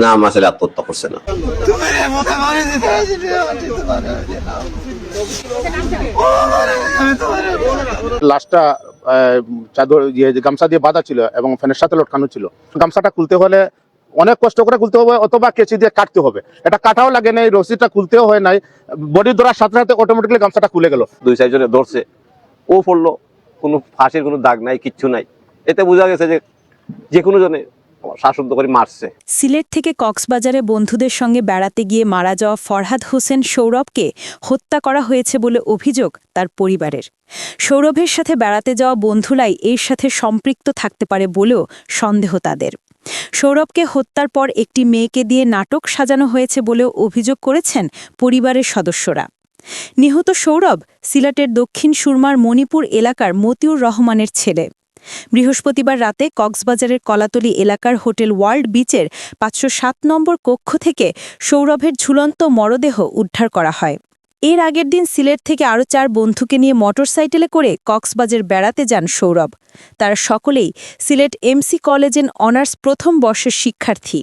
না আমার ছেলে আত্মহত্যা করছে না। লাশটা চাদর ইয়ে গামছা দিয়ে বাঁধা ছিল এবং ফ্যানের সাথে লটকানো ছিল। গামছাটা খুলতে হলে অনেক কষ্ট করে খুলতে হবে অথবা কেচি দিয়ে কাটতে হবে। এটা কাটাও লাগে নাই রসিটা খুলতেও হয় নাই। বডি ধরার সাথে সাথে অটোমেটিকলি গামছাটা খুলে গেল। দুই সাইজনে ধরছে। ও পড়ল কোনো ফাঁসির কোনো দাগ নাই কিচ্ছু নাই। এতে বোঝা গেছে যে যে কোনো জনে করে মারছে। সিলেট থেকে কক্সবাজারে বন্ধুদের সঙ্গে বেড়াতে গিয়ে মারা যাওয়া ফরহাদ হোসেন সৌরভকে হত্যা করা হয়েছে বলে অভিযোগ তার পরিবারের। সৌরভের সাথে বেড়াতে যাওয়া বন্ধুলাই এর সাথে সম্পৃক্ত থাকতে পারে বলেও সন্দেহ তাদের। সৌরভকে হত্যার পর একটি মেয়েকে দিয়ে নাটক সাজানো হয়েছে বলেও অভিযোগ করেছেন পরিবারের সদস্যরা। নিহত সৌরভ সিলেটের দক্ষিণ সুরমার মণিপুর এলাকার মতিউর রহমানের ছেলে। বৃহস্পতিবার রাতে কক্সবাজারের কলাতলি এলাকার হোটেল ওয়ার্ল্ড বিচের পাঁচশো সাত নম্বর কক্ষ থেকে সৌরভের ঝুলন্ত মরদেহ উদ্ধার করা হয়। এর আগের দিন সিলেট থেকে আরও চার বন্ধুকে নিয়ে মোটরসাইকেলে করে কক্সবাজার বেড়াতে যান সৌরভ। তারা সকলেই সিলেট এমসি কলেজের অনার্স প্রথম বর্ষের শিক্ষার্থী।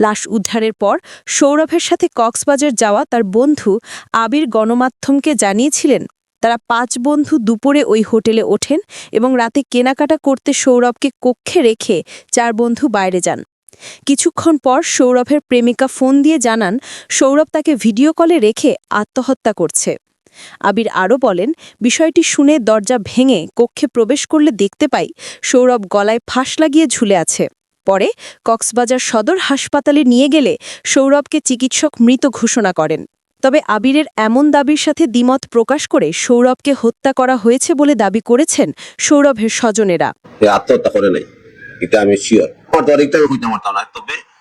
লাশ উদ্ধারের পর সৌরভের সাথে কক্সবাজার যাওয়া তার বন্ধু আবির গণমাধ্যমকে জানিয়েছিলেন তারা পাঁচ বন্ধু দুপুরে ওই হোটেলে ওঠেন এবং রাতে কেনাকাটা করতে সৌরভকে কক্ষে রেখে চার বন্ধু বাইরে যান। কিছুক্ষণ পর সৌরভের প্রেমিকা ফোন দিয়ে জানান, সৌরভ তাকে ভিডিও কলে রেখে আত্মহত্যা করছে। আবির আরও বলেন, বিষয়টি শুনে দরজা ভেঙে কক্ষে প্রবেশ করলে দেখতে পাই সৌরভ গলায় ফাঁস লাগিয়ে ঝুলে আছে। পরে কক্সবাজার সদর হাসপাতালে নিয়ে গেলে সৌরভকে চিকিৎসক মৃত ঘোষণা করেন। তবে আবিরের এমন দাবির সাথে দ্বিমত প্রকাশ করে সৌরভকে হত্যা করা হয়েছে বলে দাবি করেছেন সৌরভের স্বজনেরা। আত্মহত্যা করে নাই। এটা আমি শিওর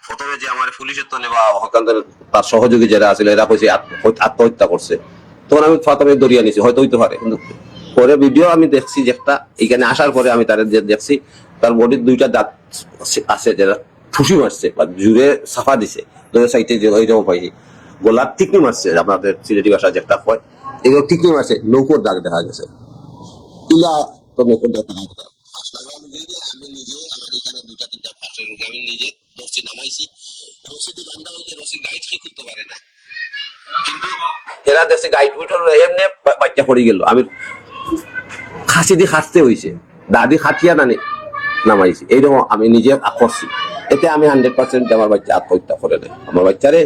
প্রথমে যে আমার পুলিশের বা তার সহযোগী যারা এরা কইছে আত্মহত্যা করছে। তখন আমি প্রথমে দরিয়া নিছি। হয়তো হইতে পারে। কিন্তু পরে ভিডিও আমি দেখছি যে একটা এখানে আসার পরে আমি তার দেখছি, তার বডির দুইটা দাঁত আছে- যেটা ঠুসি মারছে বা জুড়ে সাফা দিছে। সাইডে পাইছি। গোলাপ টিকনি মারছে আপনাদের সিলেটি ভাষা যেটা হয়। এগুলো টিকনি মারছে নৌকোর দাগ দেখা গেছে। ইলা তো নৌকোর দাগ দেখা গেছে। আমি নিজে আমি নিজে আমার এখানে দুইটা তিনটা ফাঁসের রোগী আমি নিজে রসি নামাইছি। রসিদি বান্ধা হইতে রসি গাইড ঠিক করতে পারে না। কিন্তু এরা দেশে গাইড উঠল এমনি বাচ্চা পড়ে গেল। আমি খাসি দিয়ে খাসতে হইছে দাদি খাটিয়া নানি নামাইছি। এইরকম আমি নিজে করছি এতে আমি হান্ড্রেড পার্সেন্ট আমার বাচ্চা আত্মহত্যা করে দেয়। আমার বাচ্চারে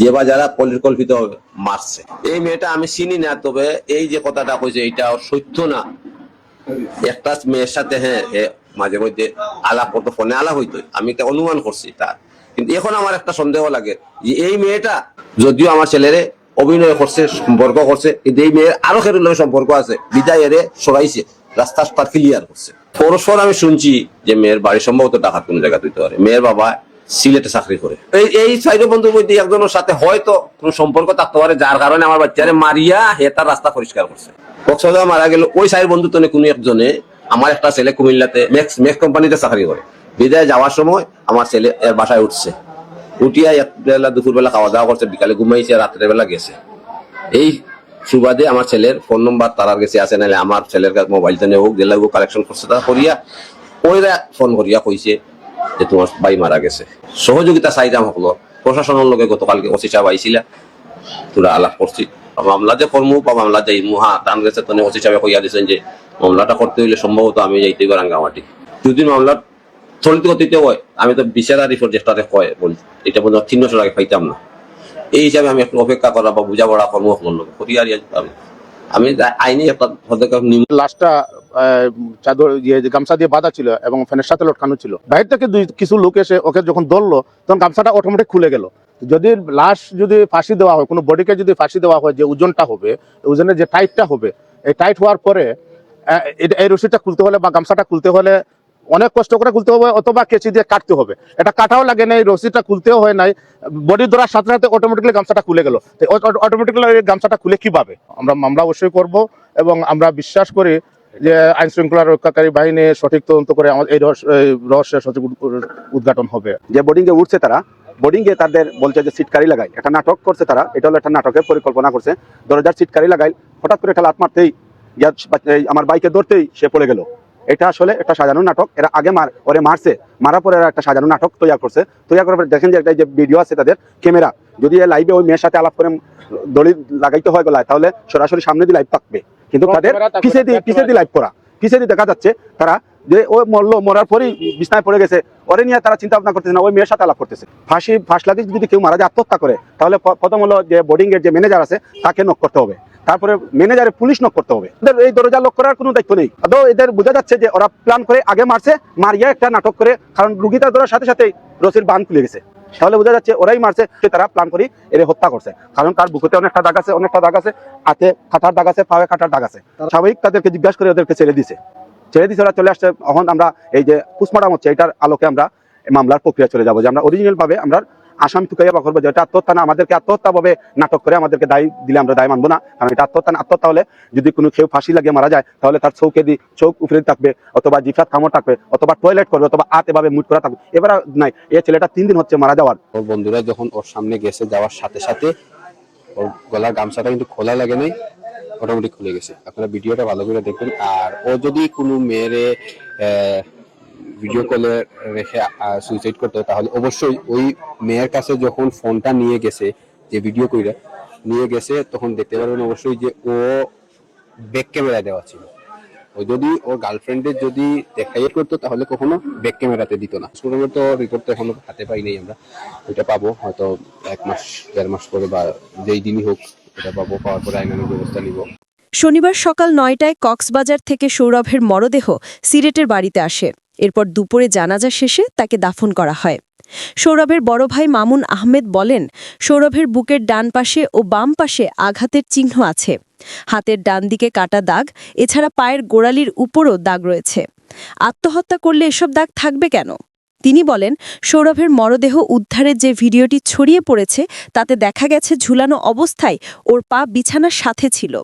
যে বা যারা পরিকল্পিত মারছে। এই মেয়েটা আমি চিনি না, তবে এই যে কথাটা কইছে, এটা সত্য না। একটা মেয়ের সাথে হ্যাঁ মাঝে মধ্যে আলাপ করতো ফোনে আলাপ হইতো। আমি এটা অনুমান করছি তার। কিন্তু এখন আমার একটা সন্দেহ লাগে যে এই মেয়েটা যদিও আমার ছেলেরে অভিনয় করছে, সম্পর্ক করছে, কিন্তু এই মেয়ের আরও খেরুর সম্পর্ক আছে। বিদায় এরে সরাইছে রাস্তা ক্লিয়ার করছে। পরস্পর আমি শুনছি যে মেয়ের বাড়ি সম্ভবত টাকা কোন জায়গা দিতে পারে। মেয়ের বাবা সিলেটে চাকরি করে। এই এই চাইরো বন্ধুর মধ্যে একজনের সাথে হয়তো কোনো সম্পর্ক থাকতে পারে, যার কারণে আমার বাচ্চারে মারিয়া হে তার রাস্তা পরিষ্কার করছে। কক্সবাজার মারা গেল, ওই সাইড বন্ধু তো কোনো একজনে, আমার একটা ছেলে কুমিল্লাতে ম্যাক্স ম্যাক্স কোম্পানিতে চাকরি করে। বিদায় যাওয়ার সময় আমার ছেলে এর বাসায় উঠছে। উঠিয়া এক বেলা দুপুর বেলা খাওয়া দাওয়া করছে, বিকালে ঘুমাইছে, রাত্রের বেলা গেছে। এই সুবাদে আমার ছেলের ফোন নম্বর তারার কাছে আছে, নাহলে আমার ছেলের কাছে মোবাইলটা নিয়ে হোক জেলা কালেকশন করছে, তা করিয়া ওইরা ফোন করিয়া কইছে যে তোমার ভাই মারা গেছে। সহযোগিতা চাইতাম হলো প্রশাসনের লগে গতকালকে ওসি সাহেব আইছিলা তোরা আলাপ করছি। মামলা যে কর্ম, বা মামলা যাই মুহা টান গেছে, তনে ওসি সাহেব কইয়া দিছেন যে, মামলাটা করতে হইলে সম্ভবত আমি যাইতে পারি রাঙ্গামাটি। যদি মামলা চলিত গতিতে হয়, আমি তো বিচারা রিপোর্ট যেটাতে কয় বলি, এটা বোধ তিন বছর আগে পাইতাম না। এই হিসাবে আমি একটু অপেক্ষা করা বা বুঝাপড়া কর্ম করল করি আর আমি আমি আইনি পদক্ষেপ নিম লাশটা চাদর গামছা দিয়ে বাঁধা ছিল এবং ফ্যানের সাথে লটকানো ছিল। বাইরে থেকে দুই কিছু লোক এসে ওকে যখন ধরলো, তখন গামছাটা অটোমেটিক খুলে গেল। যদি লাশ যদি ফাঁসি দেওয়া হয়, কোনো বডিকে যদি ফাঁসি দেওয়া হয় যে ওজনটা হবে ওজনের যে টাইটটা হবে, এই টাইট হওয়ার পরে এই রশিটা খুলতে হলে বা গামছাটা খুলতে হলে অনেক কষ্ট করে খুলতে হবে, অথবা কেচি দিয়ে কাটতে হবে। এটা কাটাও লাগে নাই, রশিটা খুলতেও হয় নাই। বডি ধরার সাথে সাথে অটোমেটিকলি গামছাটা খুলে গেল। অটোমেটিকলি গামছাটা খুলে কীভাবে? আমরা মামলা অবশ্যই করব এবং আমরা বিশ্বাস করি যে আইন শৃঙ্খলা রক্ষাকারী বাহিনী সঠিক তদন্ত করে আমাদের এই রহস্য- এই রহস্যের সঠিক উদ- উদ্ঘাটন হবে। যে বোর্ডিং এ উঠছে তারা বোর্ডিং এ তাদের বলছে যে সিটকারি লাগাই। একটা নাটক করছে তারা, এটা হলো একটা নাটকের পরিকল্পনা করছে। দরজার সিটকারি লাগাই, হঠাৎ করে একটা লাত মারতেই আমার বাইকে ধরতেই সে পড়ে গেল। এটা আসলে একটা সাজানো নাটক। এরা আগে মার ওরে মারছে মারার পরে এরা একটা সাজানো নাটক তৈরি করছে। তৈরি করার পরে দেখেন যে একটা যে ভিডিও আছে তাদের ক্যামেরা যদি লাইভে ওই মেয়ের সাথে আলাপ করে দড়ি লাগাইতে হয় গলায় তাহলে সরাসরি সামনে দিয়ে লাইভ থাকবে। কিন্তু তাদের পিছিয়ে দিয়ে পিছিয়ে দিয়ে লাইভ করা? পিছিয়ে দিয়ে দেখা যাচ্ছে তারা যে ও মরলো মরার পরেই বিছনায় পড়ে গেছে। ওরে নিয়ে তারা চিন্তা ভাবনা করতেছে না ওই মেয়ের সাথে আলাপ করতেছে। ফাঁসি ফাঁস লাগে যদি কেউ মারা যায় আত্মহত্যা করে তাহলে প্রথম হলো যে বোর্ডিং এর যে ম্যানেজার আছে তাকে নক করতে হবে। তারপরে ম্যানেজারে পুলিশ নক করতে হবে। এদের এই দরজা লক করার কোনো দায়িত্ব নেই। আদৌ এদের বোঝা যাচ্ছে যে ওরা প্ল্যান করে আগে মারছে মারিয়া একটা নাটক করে কারণ রুগীটা ধরার সাথে সাথে রসির বান খুলে গেছে। তাহলে বোঝা যাচ্ছে ওরাই মারছে সে তারা প্ল্যান করে এর হত্যা করছে। কারণ তার বুকুতে অনেকটা দাগ আছে অনেকটা দাগ আছে হাতে কাটার দাগ আছে পায়ে কাটার দাগ আছে। স্বাভাবিক তাদেরকে জিজ্ঞাসা করে ওদেরকে ছেড়ে দিছে ছেড়ে দিছে ওরা চলে আসছে। এখন আমরা এই যে পুষ্পমারাম হচ্ছে এটার আলোকে আমরা মামলার প্রক্রিয়া চলে যাব যে আমরা অরিজিনাল ভাবে আমরা আসামি টুকাইয়া বা করব যে এটা আত্মহত্যা না, আমাদেরকে আত্মহত্যা ভাবে নাটক করে আমাদেরকে দায়ী দিলে আমরা দায় মানবো না। কারণ এটা আত্মহত্যা না, আত্মহত্যা হলে যদি কোনো কেউ ফাঁসি লাগিয়ে মারা যায়, তাহলে তার চৌকে দি চোখ উপরে থাকবে, অথবা জিফাত কামড় থাকবে, অথবা টয়লেট করবে, অথবা হাত এভাবে মুট করা থাকবে। এবার নাই, এই ছেলেটা তিন দিন হচ্ছে মারা যাওয়ার। ওর বন্ধুরা যখন ওর সামনে গেছে যাওয়ার সাথে সাথে, ওর গলার গামছাটা কিন্তু খোলা লাগে নাই অটোমেটিক খুলে গেছে। আপনারা ভিডিওটা ভালো করে দেখবেন আর ও যদি কোনো মেয়েরে ভিডিও কলে রেখে সুইসাইড করতো তাহলে অবশ্যই ওই মেয়ের কাছে যখন ফোনটা নিয়ে গেছে, যে ভিডিও কইরা নিয়ে গেছে, তখন দেখতে পারবেন অবশ্যই যে ও ব্যাক ক্যামেরা দেওয়া ছিল। ও যদি ওর গার্লফ্রেন্ডের যদি দেখাই করতো, তাহলে কখনো ব্যাক ক্যামেরাতে দিত না। স্টুডেন্টের তো রিপোর্ট তো এখনও হাতে পাই নাই আমরা। ওইটা পাবো, হয়তো এক মাস, দেড় মাস পরে বা যেই দিনই হোক এটা পাবো, পাওয়ার পরে আইনানুগ ব্যবস্থা নিব। শনিবার সকাল নয়টায় কক্সবাজার থেকে সৌরভের মরদেহ সিলেটের বাড়িতে আসে। এরপর দুপুরে জানাজা শেষে তাকে দাফন করা হয়। সৌরভের বড় ভাই মামুন আহমেদ বলেন, সৌরভের বুকের ডান পাশে ও বাম পাশে আঘাতের চিহ্ন আছে। হাতের ডান দিকে কাটা দাগ, এছাড়া পায়ের গোড়ালির উপরও দাগ রয়েছে। আত্মহত্যা করলে এসব দাগ থাকবে কেন? তিনি বলেন, সৌরভের মরদেহ উদ্ধারের যে ভিডিওটি ছড়িয়ে পড়েছে, তাতে দেখা গেছে ঝুলানো অবস্থায় ওর পা বিছানার সাথে ছিল।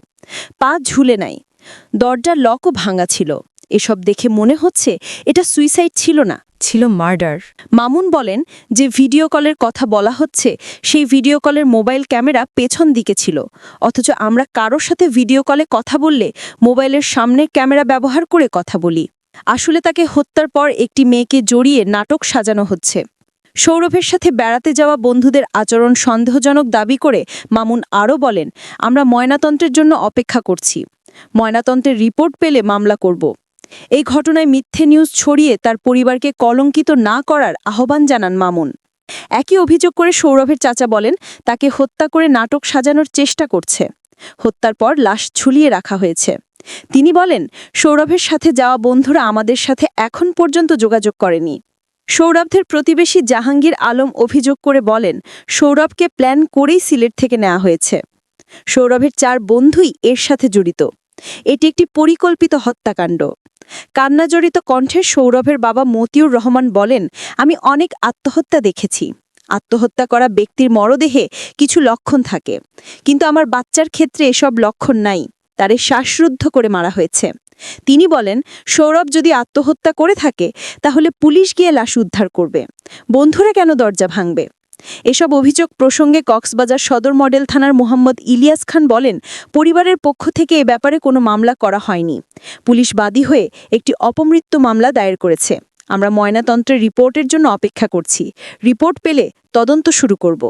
পা ঝুলে নাই। দরজার লকও ভাঙা ছিল। এসব দেখে মনে হচ্ছে এটা সুইসাইড ছিল না। ছিল মার্ডার। মামুন বলেন যে ভিডিও কলের কথা বলা হচ্ছে সেই ভিডিও কলের মোবাইল ক্যামেরা পেছন দিকে ছিল। অথচ আমরা কারোর সাথে ভিডিও কলে কথা বললে মোবাইলের সামনের ক্যামেরা ব্যবহার করে কথা বলি। আসলে তাকে হত্যার পর একটি মেয়েকে জড়িয়ে নাটক সাজানো হচ্ছে। সৌরভের সাথে বেড়াতে যাওয়া বন্ধুদের আচরণ সন্দেহজনক দাবি করে মামুন আরও বলেন আমরা ময়নাতন্ত্রের জন্য অপেক্ষা করছি। ময়নাতন্ত্রের রিপোর্ট পেলে মামলা করব। এই ঘটনায় মিথ্যে নিউজ ছড়িয়ে তার পরিবারকে কলঙ্কিত না করার আহ্বান জানান মামুন। একই অভিযোগ করে সৌরভের চাচা বলেন, তাকে হত্যা করে নাটক সাজানোর চেষ্টা করছে। হত্যার পর লাশ ঝুলিয়ে রাখা হয়েছে। তিনি বলেন, সৌরভের সাথে যাওয়া বন্ধুরা আমাদের সাথে এখন পর্যন্ত যোগাযোগ করেনি। সৌরভদের প্রতিবেশী জাহাঙ্গীর আলম অভিযোগ করে বলেন, সৌরভকে প্ল্যান করেই সিলেট থেকে নেওয়া হয়েছে। সৌরভের চার বন্ধুই এর সাথে জড়িত। এটি একটি পরিকল্পিত হত্যাকাণ্ড। কান্নাজড়িত কণ্ঠে সৌরভের বাবা মতিউর রহমান বলেন, আমি অনেক আত্মহত্যা দেখেছি। আত্মহত্যা করা ব্যক্তির মরদেহে কিছু লক্ষণ থাকে। কিন্তু আমার বাচ্চার ক্ষেত্রে এসব লক্ষণ নাই। তারে শ্বাসরুদ্ধ করে মারা হয়েছে। তিনি বলেন, সৌরভ যদি আত্মহত্যা করে থাকে, তাহলে পুলিশ গিয়ে লাশ উদ্ধার করবে। বন্ধুরা কেন দরজা ভাঙবে? এসব অভিযোগ প্রসঙ্গে কক্সবাজার সদর মডেল থানার মোহাম্মদ ইলিয়াস খান বলেন, পরিবারের পক্ষ থেকে এ ব্যাপারে কোনো মামলা করা হয়নি। পুলিশ বাদী হয়ে একটি অপমৃত্যু মামলা দায়ের করেছে। আমরা ময়নাতন্ত্রের রিপোর্টের জন্য অপেক্ষা করছি। রিপোর্ট পেলে তদন্ত শুরু করব।